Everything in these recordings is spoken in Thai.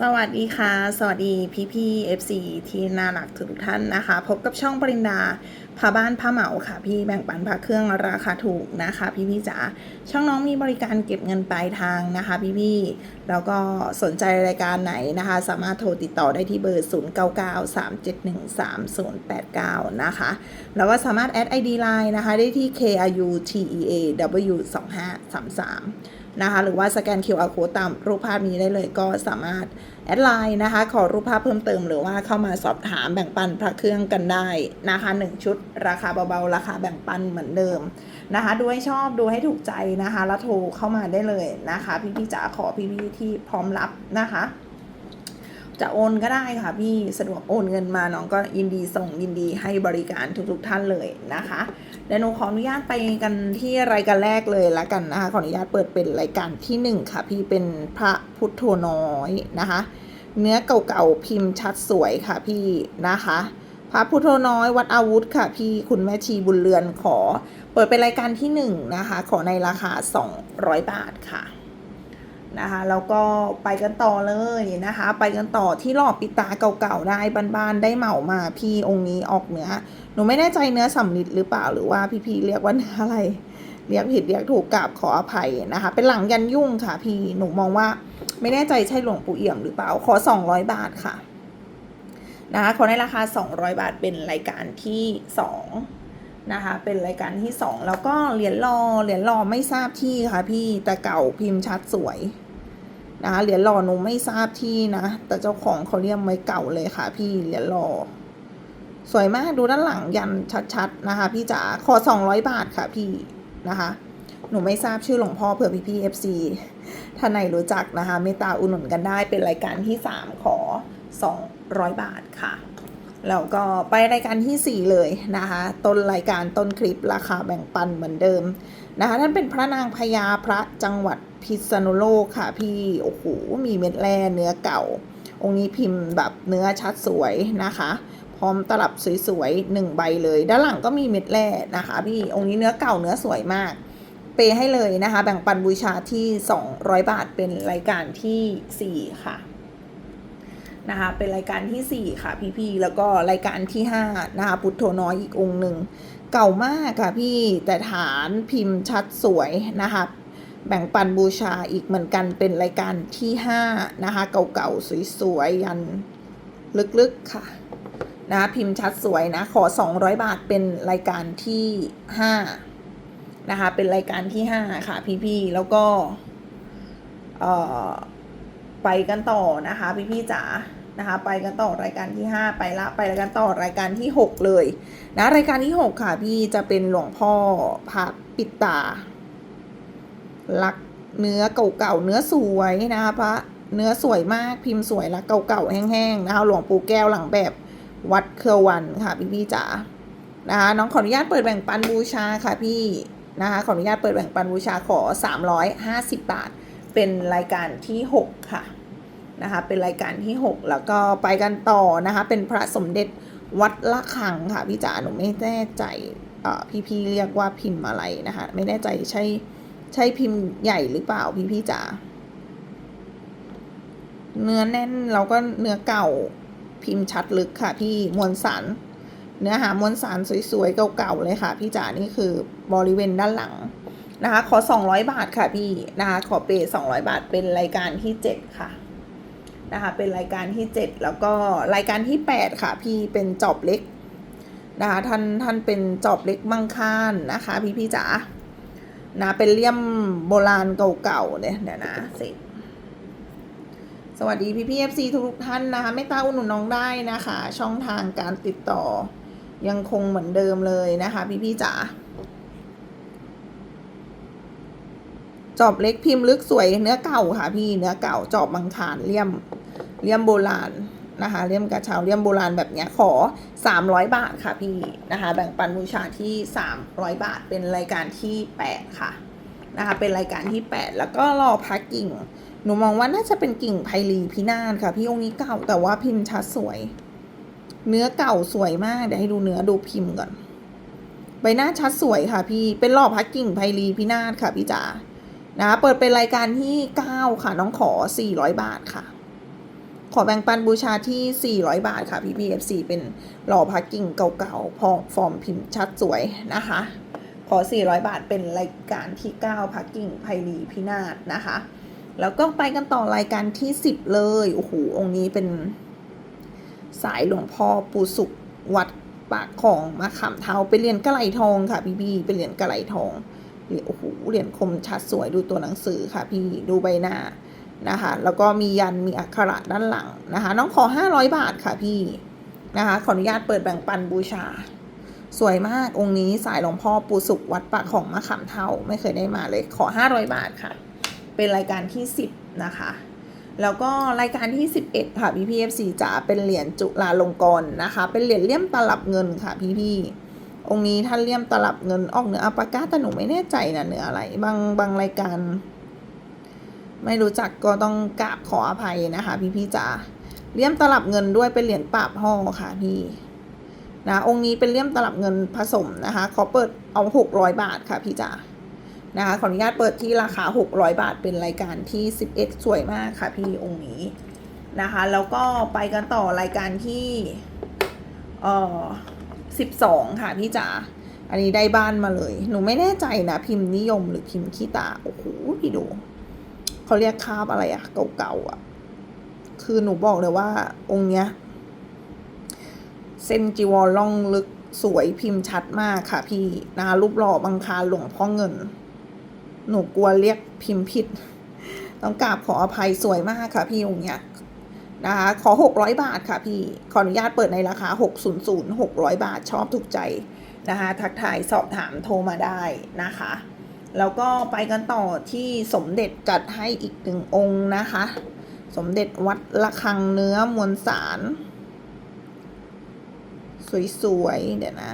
สวัสดีค่ะ สวัสดีพี่พี่ๆ FC ที่น่ารักทุกท่านนะคะ พบกับช่องปรินดาพาบ้านพาเหมาค่ะ พี่แบ่งปันพาเครื่องราคาถูกนะคะ พี่พี่จ๋าช่องน้องมีบริการเก็บเงินปลายทางนะคะ พี่พี่แล้วก็สนใจรายการไหนนะคะ สามารถโทรติดต่อได้ที่เบอร์ 0993713089 นะคะ แล้วก็สามารถแอด ID Line นะคะ ได้ที่ KRUTEAW 2533 นะคะ หรือว่าสแกน QR code ตามรูปภาพนี้ได้เลยก็สามารถแอดไลน์นะคะ ขอรูปภาพเพิ่มเติมหรือว่าเข้ามาสอบถามแบ่งปันพระเครื่องกันได้นะคะ 1 ชุดราคาเบาๆ ราคาแบ่งปันเหมือนเดิมนะคะ ดูให้ชอบดูให้ถูกใจนะคะ แล้วโทรเข้ามาได้เลยนะคะ พี่ๆจ๋าขอพี่ๆที่พร้อมรับนะคะ จะโอนก็ได้ค่ะพี่สะดวกโอนเงินมาน้องก็ยินดีส่งยินดีให้บริการทุกๆท่านเลยนะคะ เดี๋ยวหนูขออนุญาตไปกันที่รายการแรกเลยละกันนะคะ ขออนุญาตเปิดเป็นรายการที่หนึ่งค่ะ พี่เป็นพระพุทโธน้อยนะคะ เนื้อเก่าๆพิมพ์ชัดสวยค่ะพี่นะคะ พระพุทโธน้อยวัดอาวุธค่ะพี่คุณแม่ชีบุญเรือนขอ เปิดเป็นรายการที่หนึ่งนะคะ ขอในราคา 200 บาทค่ะ นะคะแล้วก็ไปกันต่อเลยนะคะ ไปกันต่อที่หลอดปิตาเก่าๆได้บ้านๆได้เหมามาพี่องค์นี้ออกเนื้อหนูไม่แน่ใจเนื้อสำลิดหรือเปล่าหรือว่าพี่ๆเรียกว่าเนื้ออะไร เรียกผิดเรียกถูกกราบขออภัยนะคะ เป็นหลังยันยุ่งค่ะพี่หนูมองว่าไม่แน่ใจใช่หลวงปู่เอี่ยมหรือเปล่าขอ 200 บาทค่ะนะคะขอในราคา 200 บาทเป็นรายการที่ 2นะคะเป็นรายการที่ 2 แล้วก็เหรียญรอเหรียญรอไม่ทราบที่ค่ะพี่แต่เก่าพิมพ์ชัดสวย นะคะเหรียญหล่อหนูไม่ทราบที่นะ แต่เจ้าของเขาเรียกไว้เก่าเลยค่ะ พี่เหรียญหล่อสวยมากดูด้านหลังยันชัดๆนะคะ พี่จ๋าขอสองร้อยบาทค่ะพี่นะคะ หนูไม่ทราบชื่อหลวงพ่อเผื่อพี่พี่เอฟซีท่านไหนรู้จักนะคะเมตตาอุดหนุนกันได้เป็นรายการที่สามขอสองร้อยบาทค่ะแล้วก็ไปรายการที่4เลยนะคะ ต้นรายการต้นคลิปราคาแบ่งปันเหมือนเดิม นะคะท่านเป็นพระนางพญาพระจังหวัดพิษณุโลกค่ะ พี่โอ้โหมีเม็ดแร่เนื้อเก่า องค์นี้พิมพ์แบบเนื้อชัดสวยนะคะ พร้อมตลับสวยๆหนึ่งใบเลย ด้านหลังก็มีเม็ดแร่นะคะ พี่องค์นี้เนื้อเก่าเนื้อสวยมาก เปย์ให้เลยนะคะ แบ่งปันบูชาที่ 200 บาทเป็นรายการทีสี่ 4 ค่ะนะคะเป็นรายการที่ 4 ค่ะพี่ๆแล้วก็รายการที่5นะคะพุทโธน้อยอีกองค์หนึ่ง เก่ามากค่ะพี่แต่ฐานพิมพ์ชัดสวยนะคะ แบ่งปันบูชาอีกเหมือนกันเป็นรายการที่ 5 นะคะ เก่าๆ สวยๆ ยันลึกๆ ค่ะนะะพิมพ์ชัดสวยนะ ขอ 200 บาทเป็นรายการที่ 5 นะคะ เป็นรายการที่ 5 ค่ะ พี่ๆ แล้วก็ เอ่อ ไปกันต่อนะคะ พี่พี่ๆจ๋า นะคะ ไปกันต่อรายการที่ 5 ไปละไปรายการต่อรายการที่ 6 เลยนะรายการที่ 6 ค่ะพี่จะเป็นหลวงพ่อพระปิตาลักเนื้อเก่าๆเนื้อสวยนะคะพระเนื้อสวยมากพิมพ์สวยลักเก่าๆแห้งๆนะคะหลวงปู่แก้วหลังแบบวัดเครือวันค่ะพี่พี่จ๋านะคะน้องขออนุญาตเปิดแบ่งปันบูชาค่ะพี่นะคะขออนุญาตเปิดแบ่งปันบูชาขอ 350 บาท เป็นรายการที่ 6 ค่ะ นะคะเป็นรายการที่ 6 แล้วก็ไปกันต่อนะคะ เป็นพระสมเด็จวัดละคังค่ะพี่จ๋าหนูไม่แน่ใจเอ่พี่ๆเรียกว่าพิมพ์อะไรนะคะ ไม่แน่ใจใช่ใช่พิมพ์ใหญ่หรือเปล่าพี่ๆจ๋าเนื้อแน่นแล้วก็เนื้อเก่าพิมพ์ชัดลึกค่ะ พี่มวลสารเนื้อหามวลสารสวยๆเก่าๆเลยค่ะ พี่จ๋านี่คือบริเวณด้านหลังนะคะ ขอ 200 บาทค่ะพี่นะคะขอเปย์200 บาทเป็นรายการที่ 7 ค่ะ นะคะ เป็นรายการที่ 7 แล้วก็รายการที่ 8 ค่ะ พี่เป็นจอบเล็กนะคะท่านท่านเป็นจอบเล็กมังคานนะคะ พี่พี่จ๋านะเป็นเลี่ยมโบราณเก่าๆเนี่ยเดี๋ยวนะสิสวัสดีพี่พี่เอฟซีทุกท่านนะคะไม่ตาอุดหนุนน้องได้นะคะ ช่องทางการติดต่อ ยังคงเหมือนเดิมเลยนะคะ พี่พี่จ๋าจอบเล็กพิมพ์ลึกสวยเนื้อเก่าค่ะพี่เนื้อเก่าจอบบางขานเลี่ยม เลี่ยมโบราณนะคะเลี่ยมกระเช้าเลี่ยมโบราณแบบนี้ขอ 300 บาทค่ะพี่นะคะ แบ่งปันบูชาที่ 300 บาทเป็นรายการที่ 8 ค่ะนะคะเป็นรายการที่ 8 แล้วก็รอพักกิ่ง หนูมองว่าน่าจะเป็นกิ่งไพลีพินาศค่ะ พี่องค์นี้เก่าแต่ว่าพิมพ์ชัดสวย เนื้อเก่าสวยมากเดี๋ยวให้ดูเนื้อดูพิมพ์ก่อน ใบหน้าชัดสวยค่ะ พี่เป็นรอพักกิ่งไพลีพินาศค่ะพี่จ๋านะคะเปิดเป็นรายการที่ 9 ค่ะน้องขอ 400 บาทค่ะ ขอแบ่งปันบูชาที่ 400 บาทค่ะ PPFC เป็นหล่อพักกิ่งเก่าๆ พอฟอร์มพิมพ์ชัดสวยนะคะ ขอ 400 บาทเป็นรายการที่ 9พักกิ่งไพรีพินาศนะคะ แล้วก็ไปกันต่อรายการที่ 10 เลย โอ้โห องค์นี้เป็นสายหลวงพ่อปูสุกวัดปากของมาขามเทาเป็นเหรียญกระไหลทองค่ะพี่พี่เป็นเหรียญกระไหลทองโอ้โหเหรียญคมชัดสวยดูตัวหนังสือค่ะพี่ดูใบหน้า นะคะแล้วก็มียันมีอักขระด้านหลังนะคะ น้องขอ 500 บาทค่ะพี่นะคะขออนุญาตเปิดแบ่งปันบูชา สวยมากองค์นี้สายหลวงพ่อปูสุกวัดปากของมะขามเทาไม่เคยได้มาเลยขอ 500 บาทค่ะ เป็นรายการที่ 10 นะคะ แล้วก็รายการที่ 11 ค่ะพี่พีเอฟซีจ๋าเป็นเหรียญจุฬาลงกรณ์นะคะ เป็นเหรียญเลี่ยมตลับเงินค่ะพี่พี่องค์นี้ท่านเลี่ยมตลับเงินออกเหนืออัปปากาแต่หนูไม่แน่ใจนะเหนืออะไร บางบางรายการ ไม่รู้จักก็ต้องกราบขออภัยนะคะ พี่พี่จ๋าเลี่ยมตลับเงินด้วยเป็นเหรียญปราบห่อค่ะพี่นะองค์นี้เป็นเลี่ยมตลับเงินผสมนะคะ ขอเปิดเอา 600 บาทค่ะพี่จ๋านะคะขออนุญาตเปิดที่ราคา 600 บาทเป็นรายการที่ 11 สวยมากค่ะพี่องค์นี้นะคะ แล้วก็ไปกันต่อรายการที่เอ่อ12 ค่ะพี่จ๋าอันนี้ได้บ้านมาเลย หนูไม่แน่ใจนะพิมพ์นิยมหรือพิมพ์ขี้ตา โอ้โหพี่ดู เขาเรียกคาบอะไรอะเก่าๆอะคือหนูบอกเลยว่า องค์เนี้ยเส้นจีวรล่องลึกสวยพิมพ์ชัดมากค่ะ พี่นะคะรูปหล่อบังคารหลวงพ่อเงิน หนูกลัวเรียกพิมพ์ผิด ต้องกราบขออภัยสวยมากค่ะ พี่องค์เนี้ยนะคะขอ 600 บาทค่ะพี่ ขออนุญาตเปิดในราคา 600 600 บาทชอบถูกใจนะคะ ทักทายสอบถามโทรมาได้นะคะ แล้วก็ไปกันต่อที่สมเด็จจัดให้อีกหนึ่งองค์นะคะ สมเด็จวัดระฆังเนื้อมวลสาร สวยๆ เดี๋ยวนะ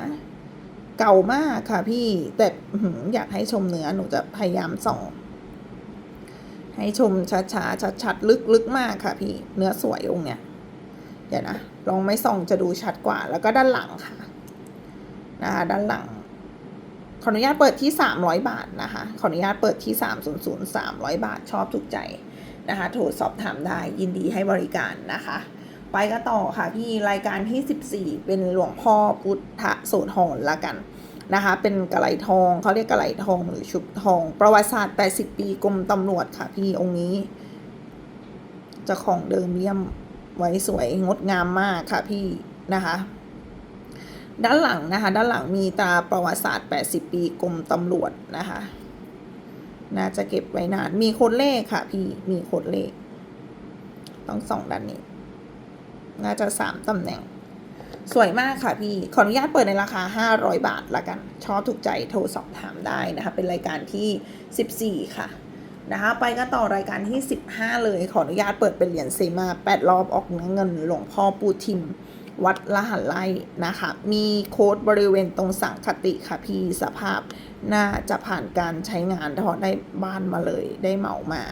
เก่ามากค่ะพี่ แต่อยากให้ชมเนื้อหนูจะพยายามส่องให้ชมช้าๆ ชัดๆ ลึกๆ มากค่ะพี่ เนื้อสวยองค์เนี้ย เดี๋ยวนะ ลองไม่ส่องจะดูชัดกว่า แล้วก็ด้านหลังค่ะ นะคะด้านหลัง ขออนุญาตเปิดที่ 300 บาทนะคะ ขออนุญาตเปิดที่ 300 300 บาทชอบถูกใจนะคะ โทรสอบถามได้ยินดีให้บริการนะคะ ไปก็ต่อค่ะพี่รายการที่ 14 เป็นหลวงพ่อพุทธโสธรละกันนะคะ เป็นกระไหลทองเขาเรียกกระไหลทองหรือชุบทอง ประวัติศาสตร์ 80 ปีกรมตำรวจค่ะพี่องค์นี้ จะของเดิมเยี่ยมไว้สวยงดงามมากค่ะพี่นะคะ ด้านหลังนะคะ ด้านหลังมีตราประวัติศาสตร์ 80 ปีกรมตำรวจนะคะ น่าจะเก็บไว้นาน มีโคดเลขค่ะ พี่ มีโคดเลข ต้องส่องด้านนี้ น่าจะสามตำแหน่ง สวยมากค่ะพี่ ขออนุญาตเปิดในราคา 500 บาทละกัน ชอบถูกใจโทรสอบถามได้นะคะ เป็นรายการที่ 14 ค่ะนะคะไปกันต่อรายการที่ 15 เลย ขออนุญาตเปิดเป็นเหรียญเซมา8รอบออกเนื้อเงินหลวงพ่อปูทิม วัดละหันไล่นะคะ มีโค้ดบริเวณตรงสังคติค่ะพี่สภาพน่าจะผ่านการใช้งานถอดได้บ้านมาเลยได้เหมามา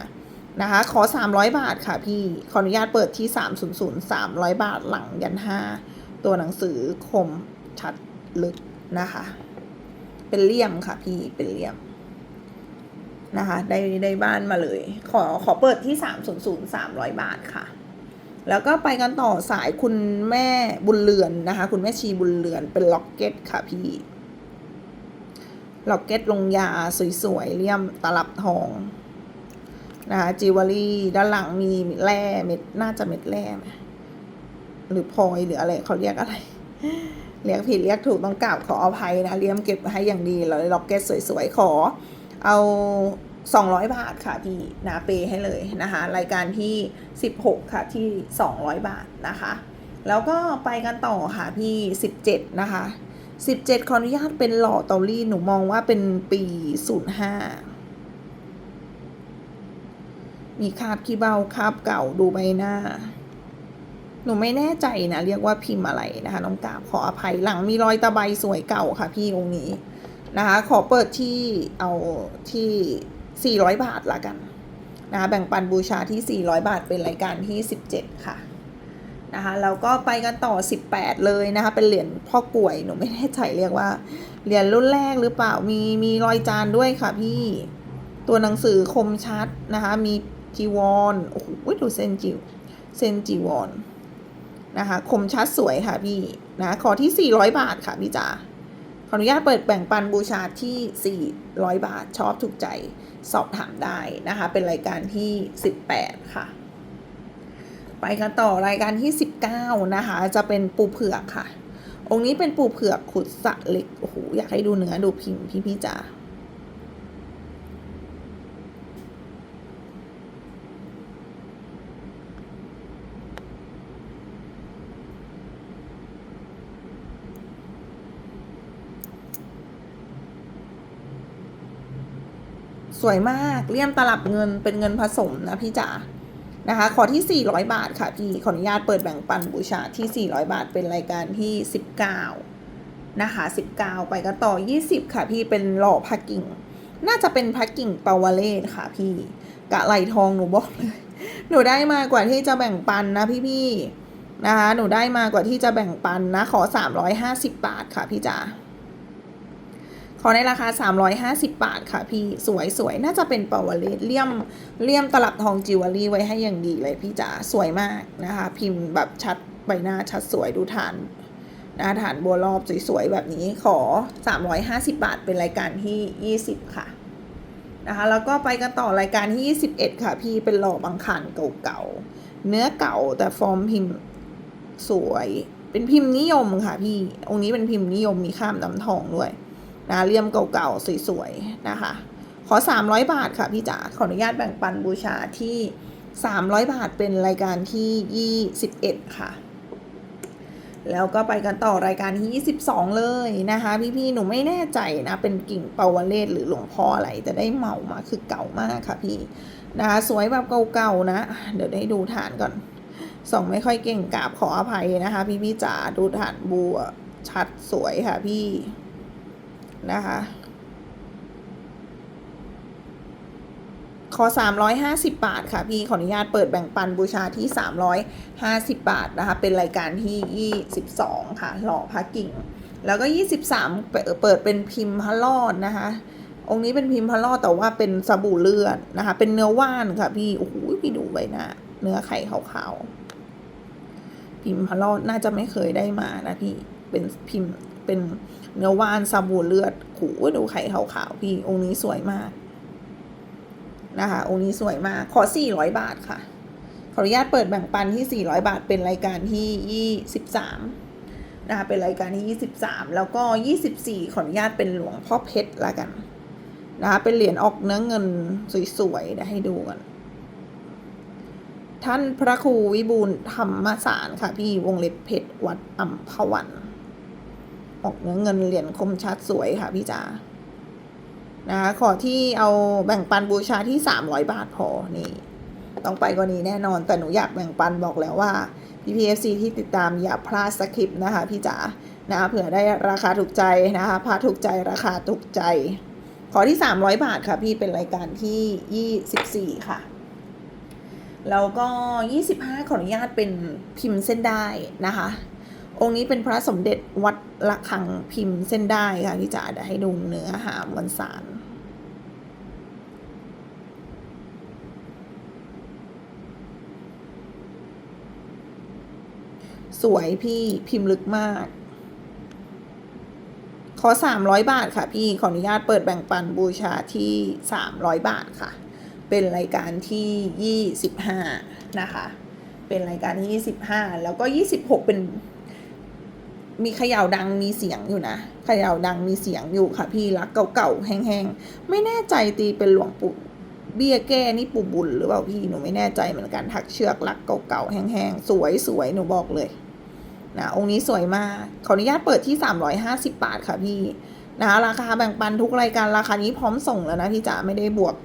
นะคะ ขอ 300 บาทค่ะพี่ขออนุญาตเปิดที่ 300 300 บาทหลังยัน 5 ตัวหนังสือคมชัดลึกนะคะ เป็นเลี่ยมค่ะพี่เป็นเลี่ยมนะคะ ได้ได้บ้านมาเลย ขอขอเปิดที่ 300 300 บาทค่ะ แล้วก็ไปกันต่อสายคุณแม่บุญเรือนนะคะ คุณแม่ชีบุญเรือนเป็นล็อกเก็ตค่ะพี่ล็อกเก็ตลงยาสวยๆเลี่ยมตลับทองนะคะจิวเวลรี่ด้านหลังมีแร่เม็ดน่าจะเม็ดแร่หมหรือพลอยหรืออะไรเขาเรียกอะไร เรียกผิดเรียกถูกต้องกราบขออภัยนะเลี่ยมเก็บให้อย่างดีเลยล็อกเก็ตสวยๆขอ เอา 200 บาทค่ะพี่นาเปให้เลยนะคะ รายการที่ 16 ค่ะที่ 200 บาทนะคะ แล้วก็ไปกันต่อค่ะพี่ 17 นะคะ 17 ขออนุญาตเป็นหล่อเตาลี่หนูมองว่าเป็นปี 05 มีคาบขี้เบาคาบเก่าดูใบหน้า หนูไม่แน่ใจนะ เรียกว่าพิมพ์อะไรนะคะ น้องกาบขออภัยหลังมีรอยตะไบสวยเก่าค่ะพี่องค์นี้นะคะ ขอเปิดที่เอาที่ 400 บาทละกันนะคะแบ่งปันบูชาที่ 400 บาทเป็นรายการที่ 17 ค่ะนะคะแล้วก็ไปกันต่อ 18 เลยนะคะเป็นเหรียญพ่อกลวยหนูไม่แน่ใจเรียกว่าเหรียญรุ่นแรกหรือเปล่ามีมีรอยจานด้วยค่ะพี่ตัวหนังสือคมชัดนะคะมีจีวรโอ้โหดูเส้นจิวเซนจีวอนนะคะคมชัดสวยค่ะพี่นะขอที่ 400 บาทค่ะพี่จ๋า ขออนุญาตเปิดแบ่งปันบูชาที่ 400 บาทชอบถูกใจสอบถามได้นะคะ เป็นรายการที่ 18 ค่ะ ไปกันต่อรายการที่ 19 นะคะ จะเป็นปูเผือกค่ะ องค์นี้เป็นปูเผือกขุดสะเหล็กโอ้โหอยากให้ดูเนื้อดูพิมพ์พี่พี่จ๋า สวยมากเลี่ยมตลับเงินเป็นเงินผสมนะพี่จ๋านะคะขอที่ 400 บาทค่ะพี่ขออนุญาตเปิดแบ่งปันบูชาที่ 400 บาทเป็นรายการที่ 19 นะคะ 19 ไปกันต่อ 20 ค่ะพี่เป็นหล่อพักกิ่ง น่าจะเป็นพักกิ่งปาวเลศค่ะพี่กะไหลทองหนูบอกเลยหนูได้มากว่าที่จะแบ่งปันนะพี่พี่ๆนะคะหนูได้มากว่าที่จะแบ่งปันนะขอ 350 บาทค่ะพี่จ๋า ขอในราคา 350 บาทค่ะพี่สวยสวยน่าจะเป็นปาวเลตเลี่ยมเลี่ยมตลับทองจิวเวลรี่ไว้ให้อย่างดีเลยพี่จ๋าสวยมากนะคะ พิมพ์แบบชัดใบหน้าชัดสวยดูฐานนะฐานบัวรอบสวยๆแบบนี้ขอ 350 บาทเป็นรายการที่ 20 ค่ะนะคะแล้วก็ไปกันต่อรายการที่ 21 ค่ะ พี่เป็นหล่อบังคันเก่าๆเนื้อเก่าแต่ฟอร์มพิมพ์สวย เป็นพิมพ์นิยมค่ะพี่องค์นี้เป็นพิมพ์นิยมมีข้ามน้ำทองด้วย นะเลี่ยมเก่าๆ สวยๆ นะคะ ขอ 300 บาทค่ะพี่จ๋าขออนุญาตแบ่งปันบูชาที่ 300 บาทเป็นรายการที่ 21 ค่ะ แล้วก็ไปกันต่อรายการที่ 22 เลยนะคะ พี่ๆ หนูไม่แน่ใจนะ เป็นกิ่งเปาวเลศหรือหลวงพ่ออะไรแต่ได้เหมามาคือเก่ามากค่ะพี่นะคะสวยแบบเก่าๆ นะ เดี๋ยวได้ดูฐานก่อนส่องไม่ค่อยเก่งกราบขออภัยนะคะ พี่ๆจ๋าดูฐานบัวชัดสวยค่ะพี่ นะคะ ขอ 350 บาทค่ะพี่ขออนุญาตเปิดแบ่งปันบูชาที่ 350 บาทนะคะ เป็นรายการที่ 22 ค่ะ หล่อพระกิ่ง แล้วก็ 23เปิดเปิดเป็นพิมพ์พระรอดนะคะ องค์นี้เป็นพิมพ์พระรอดแต่ว่าเป็นสบู่เลือดนะคะ เป็นเนื้อว่านค่ะพี่ โอ้โหพี่ดูใบหน้า เนื้อไข่ขาวๆ พิมพ์พระรอดน่าจะไม่เคยได้มานะพี่ เป็นพิมพ์เป็น เนื้อว่านสบู่เลือดขูดูไข่ขาวๆพี่ องค์นี้สวยมาก นะคะ องค์นี้สวยมาก ขอ 400 บาทค่ะ ขออนุญาตเปิดแบ่งปันที่ 400 บาท เป็นรายการที่ 23 นะคะ เป็นรายการที่ 23 แล้วก็ 24 ขออนุญาตเป็นหลวงพ่อเพชรละกัน นะคะ เป็นเหรียญออกเนื้อเงินสวยๆเดี๋ยวให้ดูกันท่านพระครูวิบูลธรรมสารค่ะพี่วงเล็บเพชรวัดอัมพวัน ออกเนื้อเงินเหรียญคมชัดสวยค่ะพี่จ๋านะคะขอที่เอาแบ่งปันบูชาที่300บาทพอนี่ ต้องไปกว่านี้แน่นอน แต่หนูอยากแบ่งปันบอกแล้วว่า PPFC ที่ติดตามอย่าพลาดสคริปต์นะคะพี่จ๋านะคะเผื่อได้ราคาถูกใจนะคะพาถูกใจราคาถูกใจ ขอที่ 300 บาทค่ะพี่เป็นรายการที่ 24 ค่ะ แล้วก็ 25 ขออนุญาตเป็นพิมพ์เส้นได้นะคะ องค์นี้เป็นพระสมเด็จวัดระฆังพิมพ์เส้นได้ค่ะพี่จ๋าเดี๋ยวให้ดูเนื้อหามวลสารสวยพี่พิมพ์ลึกมาก ขอ 300 บาทค่ะพี่ ขออนุญาตเปิดแบ่งปันบูชาที่ 300 บาทค่ะ เป็นรายการที่ 25 นะคะ เป็นรายการที่ 25 แล้วก็ 26 เป็น มีเขย่าดังมีเสียงอยู่นะเขย่าดังมีเสียงอยู่ค่ะพี่รักเก่าๆแห้งๆ ไม่แน่ใจตีเป็นหลวงปู่เบี้ยแก้นี่ปู่บุญหรือเปล่าพี่หนูไม่แน่ใจเหมือนกันถักเชือกรักเก่าๆแห้งๆ สวยๆหนูบอกเลยนะองค์นี้สวยมากขออนุญาตเปิดที่ 350 บาทค่ะพี่นะราคาแบ่งปันทุกรายการราคานี้พร้อมส่งแล้วนะพี่จ๋าไม่ได้บวก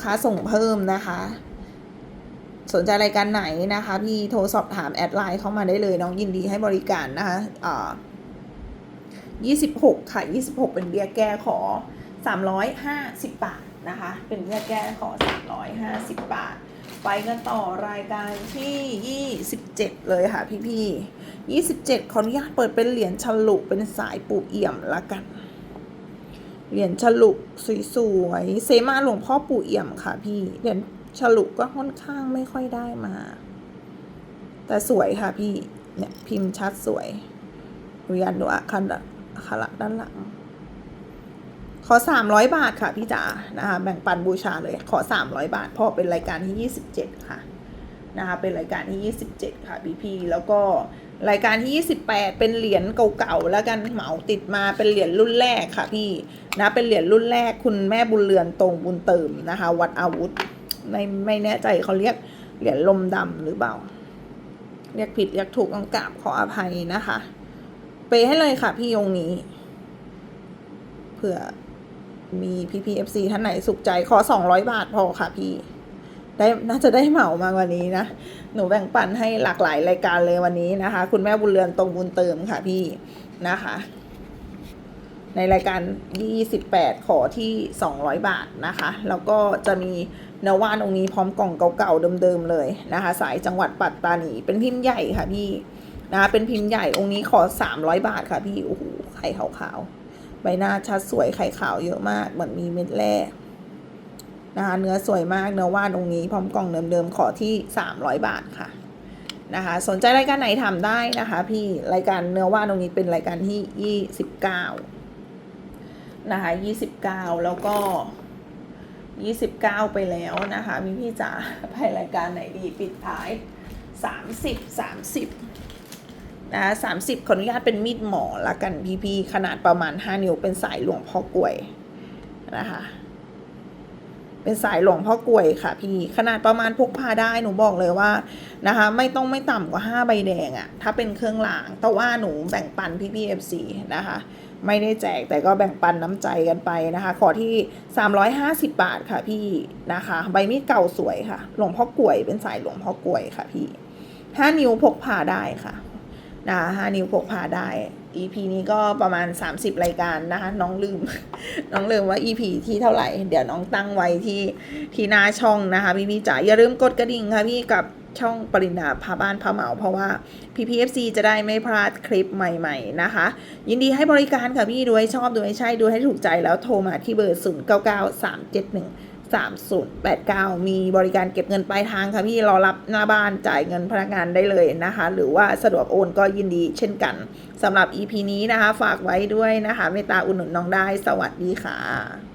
ค่าส่งเพิ่มนะคะ สนใจรายการไหนนะคะพี่โทรสอบถามแอดไลน์เข้ามาได้เลย น้องยินดีให้บริการนะคะอ่า26 ค่ะ 26 เป็นเบี้ยแก้ขอ 350 บาทนะคะ เป็นเบี้ยแก้ขอ 350 บาท ไปกันต่อรายการที่ 27 เลยค่ะพี่พี่ๆ27 ขออนุญาตเปิดเป็นเหรียญฉลุเป็นสายปูเอี่ยมละกัน เหรียญฉลุสวยๆ เซมาหลวงพ่อปู่เอี่ยมค่ะพี่ เหรียญ ฉลุก็ค่อนข้างไม่ค่อยได้มา แต่สวยค่ะพี่ เนี่ยพิมพ์ชัดสวยดูยันดูอะคันอะขลักด้านหลัง ขอสามร้อยบาทค่ะพี่จ๋านะคะ แบ่งปันบูชาเลย ขอสามร้อยบาท เพราะเป็นรายการที่ยี่สิบเจ็ดค่ะนะคะ เป็นรายการที่ยี่สิบเจ็ดค่ะพี่พี่แล้วก็รายการที่ยี่สิบแปดเป็นเหรียญเก่าๆ แล้วกันเหมาติดมาเป็นเหรียญรุ่นแรกค่ะพี่นะเป็นเหรียญรุ่นแรกคุณแม่บุญเรือนตรงบุญเติมนะคะ วัดอาวุธ ไม่ไม่แน่ใจเขาเรียกเหรียญลมดำหรือเปล่า เรียกผิดเรียกถูกต้องกราบขออภัยนะคะ เปให้เลยค่ะพี่องนี้ เผื่อมีพี่พีเอฟซีท่านไหนสุขใจขอสองร้อยบาทพอค่ะพี่ ได้น่าจะได้เหมามากกว่านี้นะ หนูแบ่งปันให้หลากหลายรายการเลยวันนี้นะคะ คุณแม่บุญเรือนตรงบุญเติมค่ะพี่นะคะ ในรายการ 28 ขอที่ 200 บาทนะคะ แล้วก็จะมี นวานองค์นี้พร้อมกล่องเก่าๆเดิมๆเลยนะคะ สายจังหวัดปัตตานีเป็นพิมพ์ใหญ่ค่ะพี่นะคะเป็นพิมพ์ใหญ่องค์นี้ขอ 300 บาทค่ะพี่โอ้โหไข่ขาวๆใบหน้าชัดสวยไข่ขาวเยอะมากเหมือนมีเม็ดแร่นะคะเนื้อสวยมากเนื้อว่านองค์นี้พร้อมกล่องเดิมๆขอที่ 300 บาทค่ะนะคะสนใจรายการไหนทำได้นะคะ พี่รายการเนื้อว่านตรงนี้เป็นรายการที่ 29 นะคะยี่สิบเก้าแล้วก็ ยี่สิบเก้าไปแล้วนะคะ มีพี่จ๋าไปรายการไหนดีปิดท้ายสามสิบสามสิบนะคะสามสิบขออนุญาตเป็นมีดหมอละกันพี่พี่ๆขนาดประมาณห้านิ้วเป็นสายหลวงพ่อกล้วยนะคะเป็นสายหลวงพ่อกลวยค่ะพี่ขนาดประมาณพกพาได้หนูบอกเลยว่านะคะ ไม่ต้องไม่ต่ำกว่าห้าใบแดงอะถ้าเป็นเครื่องรางแต่ว่าหนูแบ่งปันพี่พีเอฟซีนะคะ ไม่ได้แจกแต่ก็แบ่งปันน้ำใจกันไปนะคะ ขอที่ 350 บาทค่ะพี่นะคะ ใบมีดเก่าสวยค่ะ หลวงพ่อกลวยเป็นสายหลวงพ่อกลวยค่ะพี่ 5 นิ้วพกพาได้ค่ะนะคะ5นิ้วพกพาได้ EP นี้ก็ประมาณ 30 รายการนะคะ น้องลืม น้องลืมว่า EP ที่เท่าไหร่ เดี๋ยวน้องตั้งไว้ที่ที่หน้าช่องนะคะ พี่พี่จ๋าอย่าลืมกดกระดิ่งค่ะพี่กับ ช่องปริณาพาบ้านพาเหมา เพราะว่า PPFC จะได้ไม่พลาดคลิปใหม่ๆนะคะ ยินดีให้บริการค่ะพี่ดูให้ชอบดูให้ใช่ดูให้ถูกใจแล้วโทรมาที่เบอร์ 0 9 9 3 7 1 3089 มีบริการเก็บเงินปลายทางค่ะพี่รอรับหน้าบ้านจ่ายเงินพนักงานได้เลยนะคะ หรือว่าสะดวกโอนก็ยินดีเช่นกันสำหรับ EP นี้นะคะ ฝากไว้ด้วยนะคะเมตตาอุดหนุนน้องได้สวัสดีค่ะ